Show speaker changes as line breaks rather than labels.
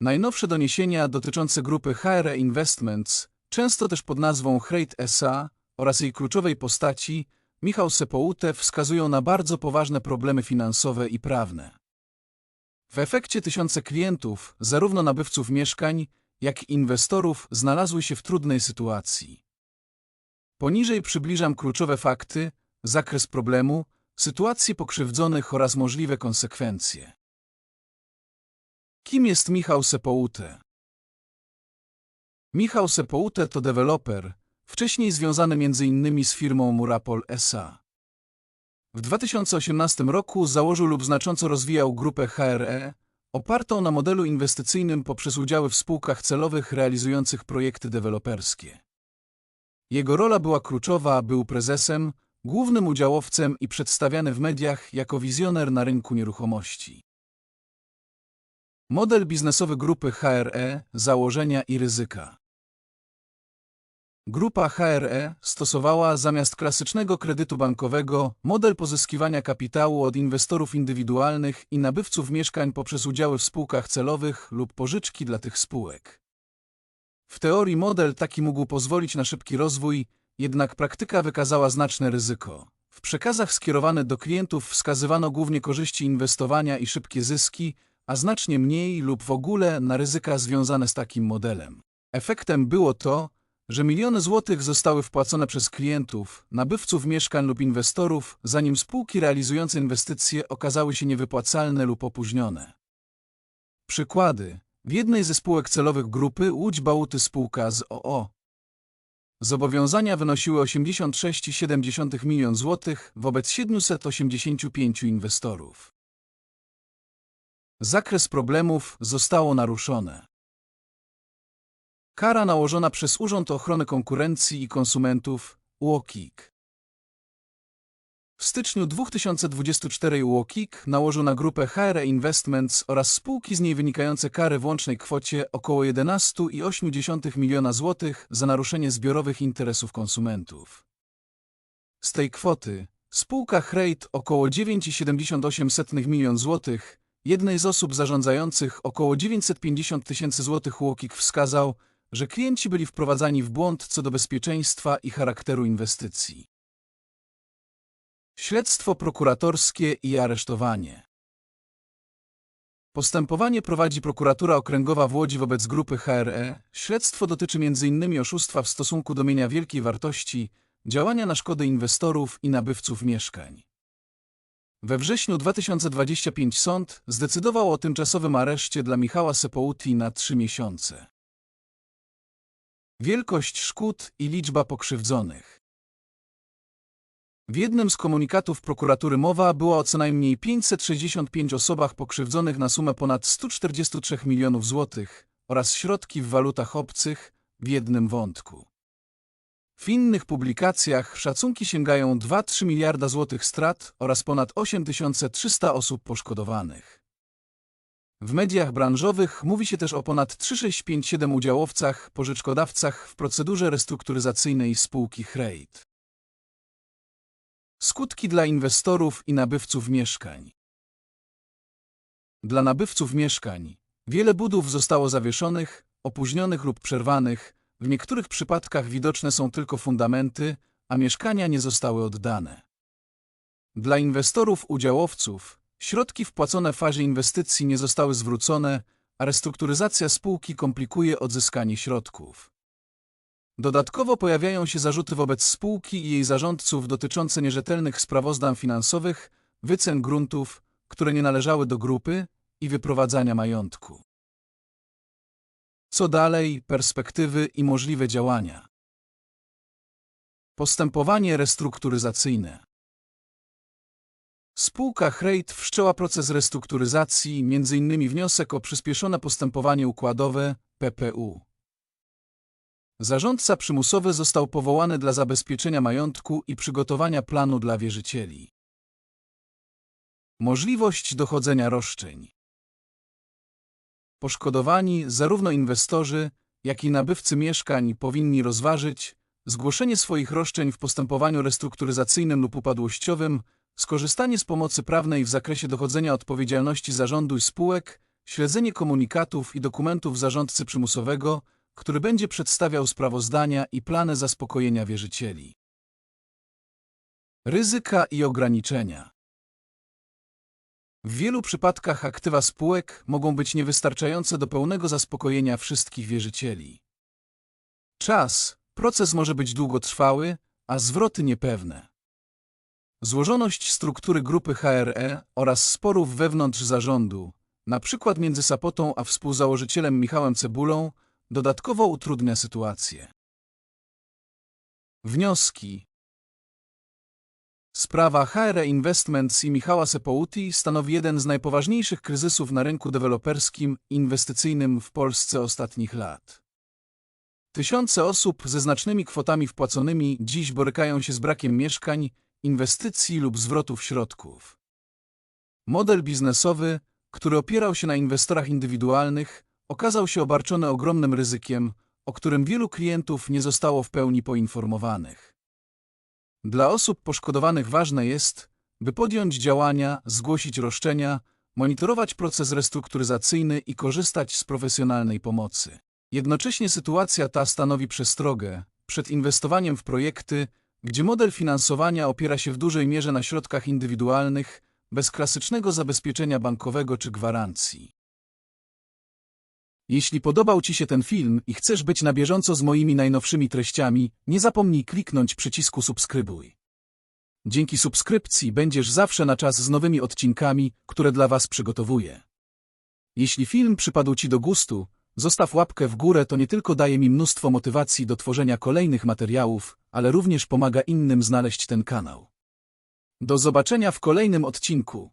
Najnowsze doniesienia dotyczące grupy HRE Investments, często też pod nazwą Hrate SA oraz jej kluczowej postaci, Michał Sepoute wskazują na bardzo poważne problemy finansowe i prawne. W efekcie tysiące klientów, zarówno nabywców mieszkań, jak i inwestorów, znalazły się w trudnej sytuacji. Poniżej przybliżam kluczowe fakty, zakres problemu, sytuacje pokrzywdzonych oraz możliwe konsekwencje. Kim jest Michał Sepoute? Michał Sepoute to deweloper, wcześniej związany m.in. z firmą Murapol SA. W 2018 roku założył lub znacząco rozwijał grupę HRE, opartą na modelu inwestycyjnym poprzez udziały w spółkach celowych realizujących projekty deweloperskie. Jego rola była kluczowa, był prezesem, głównym udziałowcem i przedstawiany w mediach jako wizjoner na rynku nieruchomości. Model biznesowy grupy HRE, założenia i ryzyka. Grupa HRE stosowała zamiast klasycznego kredytu bankowego model pozyskiwania kapitału od inwestorów indywidualnych i nabywców mieszkań poprzez udziały w spółkach celowych lub pożyczki dla tych spółek. W teorii model taki mógł pozwolić na szybki rozwój, jednak praktyka wykazała znaczne ryzyko. W przekazach skierowanych do klientów wskazywano głównie korzyści inwestowania i szybkie zyski, a znacznie mniej lub w ogóle na ryzyka związane z takim modelem. Efektem było to, że miliony złotych zostały wpłacone przez klientów, nabywców mieszkań lub inwestorów, zanim spółki realizujące inwestycje okazały się niewypłacalne lub opóźnione. Przykłady. W jednej ze spółek celowych grupy Łódź Bałuty spółka z OO. Zobowiązania wynosiły 86,7 milion złotych wobec 785 inwestorów. Zakres problemów zostało naruszone. Kara nałożona przez Urząd Ochrony Konkurencji i Konsumentów UOKiK. W styczniu 2024 UOKiK nałożył na grupę HR Investments oraz spółki z niej wynikające kary w łącznej kwocie około 11,8 miliona złotych za naruszenie zbiorowych interesów konsumentów. Z tej kwoty spółka Hrate około 9,78 milion złotych, jednej z osób zarządzających około 950 tysięcy złotych UOKiK wskazał, że klienci byli wprowadzani w błąd co do bezpieczeństwa i charakteru inwestycji. Śledztwo prokuratorskie i aresztowanie. Postępowanie prowadzi prokuratura okręgowa w Łodzi wobec grupy HRE. Śledztwo dotyczy m.in. oszustwa w stosunku do mienia wielkiej wartości, działania na szkodę inwestorów i nabywców mieszkań. We wrześniu 2025 sąd zdecydował o tymczasowym areszcie dla Michała Sepouti na trzy miesiące. Wielkość szkód i liczba pokrzywdzonych. W jednym z komunikatów prokuratury mowa była o co najmniej 565 osobach pokrzywdzonych na sumę ponad 143 milionów złotych oraz środki w walutach obcych w jednym wątku. W innych publikacjach szacunki sięgają 2-3 miliarda złotych strat oraz ponad 8300 osób poszkodowanych. W mediach branżowych mówi się też o ponad 3657 udziałowcach, pożyczkodawcach w procedurze restrukturyzacyjnej spółki Hrate. Skutki dla inwestorów i nabywców mieszkań Dla nabywców mieszkań wiele budów zostało zawieszonych, opóźnionych lub przerwanych, w niektórych przypadkach widoczne są tylko fundamenty, a mieszkania nie zostały oddane. Dla inwestorów udziałowców Środki wpłacone w fazie inwestycji nie zostały zwrócone, a restrukturyzacja spółki komplikuje odzyskanie środków. Dodatkowo pojawiają się zarzuty wobec spółki i jej zarządców dotyczące nierzetelnych sprawozdań finansowych, wycen gruntów, które nie należały do grupy i wyprowadzania majątku. Co dalej, perspektywy i możliwe działania. Postępowanie restrukturyzacyjne. Spółka Hrate wszczęła proces restrukturyzacji, m.in. wniosek o przyspieszone postępowanie układowe PPU. Zarządca przymusowy został powołany dla zabezpieczenia majątku i przygotowania planu dla wierzycieli. Możliwość dochodzenia roszczeń. Poszkodowani, zarówno inwestorzy, jak i nabywcy mieszkań powinni rozważyć zgłoszenie swoich roszczeń w postępowaniu restrukturyzacyjnym lub upadłościowym Skorzystanie z pomocy prawnej w zakresie dochodzenia odpowiedzialności zarządu i spółek, śledzenie komunikatów i dokumentów zarządcy przymusowego, który będzie przedstawiał sprawozdania i plany zaspokojenia wierzycieli. Ryzyka i ograniczenia. W wielu przypadkach aktywa spółek mogą być niewystarczające do pełnego zaspokojenia wszystkich wierzycieli. Czas, proces może być długotrwały, a zwroty niepewne. Złożoność struktury grupy HRE oraz sporów wewnątrz zarządu, przykład między Sapotą a współzałożycielem Michałem Cebulą, dodatkowo utrudnia sytuację. Wnioski Sprawa HRE Investments i Michała Sepouti stanowi jeden z najpoważniejszych kryzysów na rynku deweloperskim inwestycyjnym w Polsce ostatnich lat. Tysiące osób ze znacznymi kwotami wpłaconymi dziś borykają się z brakiem mieszkań, inwestycji lub zwrotów środków. Model biznesowy, który opierał się na inwestorach indywidualnych, okazał się obarczony ogromnym ryzykiem, o którym wielu klientów nie zostało w pełni poinformowanych. Dla osób poszkodowanych ważne jest, by podjąć działania, zgłosić roszczenia, monitorować proces restrukturyzacyjny i korzystać z profesjonalnej pomocy. Jednocześnie sytuacja ta stanowi przestrogę przed inwestowaniem w projekty, gdzie model finansowania opiera się w dużej mierze na środkach indywidualnych, bez klasycznego zabezpieczenia bankowego czy gwarancji. Jeśli podobał Ci się ten film i chcesz być na bieżąco z moimi najnowszymi treściami, nie zapomnij kliknąć przycisku subskrybuj. Dzięki subskrypcji będziesz zawsze na czas z nowymi odcinkami, które dla Was przygotowuję. Jeśli film przypadł Ci do gustu, zostaw łapkę w górę, to nie tylko daje mi mnóstwo motywacji do tworzenia kolejnych materiałów, ale również pomaga innym znaleźć ten kanał. Do zobaczenia w kolejnym odcinku.